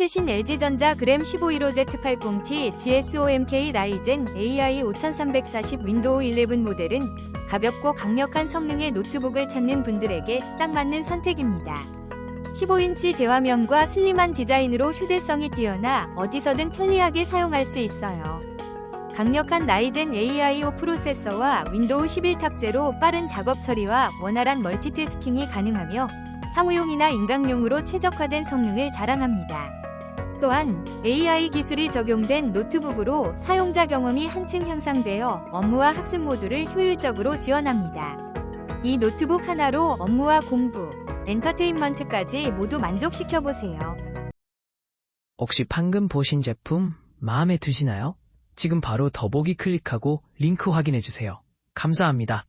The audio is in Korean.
최신 LG전자 그램 1515Z80T GSOMK 라이젠 AI 5340 윈도우 11 모델은 가볍고 강력한 성능의 노트북을 찾는 분들에게 딱 맞는 선택입니다. 15인치 대화면과 슬림한 디자인으로 휴대성이 뛰어나 어디서든 편리하게 사용할 수 있어요. 강력한 라이젠 AI5 프로세서와 윈도우 11 탑재로 빠른 작업 처리와 원활한 멀티태스킹이 가능하며 사무용이나 인강용으로 최적화된 성능을 자랑합니다. 또한 AI 기술이 적용된 노트북으로 사용자 경험이 한층 향상되어 업무와 학습 모두를 효율적으로 지원합니다. 이 노트북 하나로 업무와 공부, 엔터테인먼트까지 모두 만족시켜 보세요. 혹시 방금 보신 제품 마음에 드시나요? 지금 바로 더보기 클릭하고 링크 확인해 주세요. 감사합니다.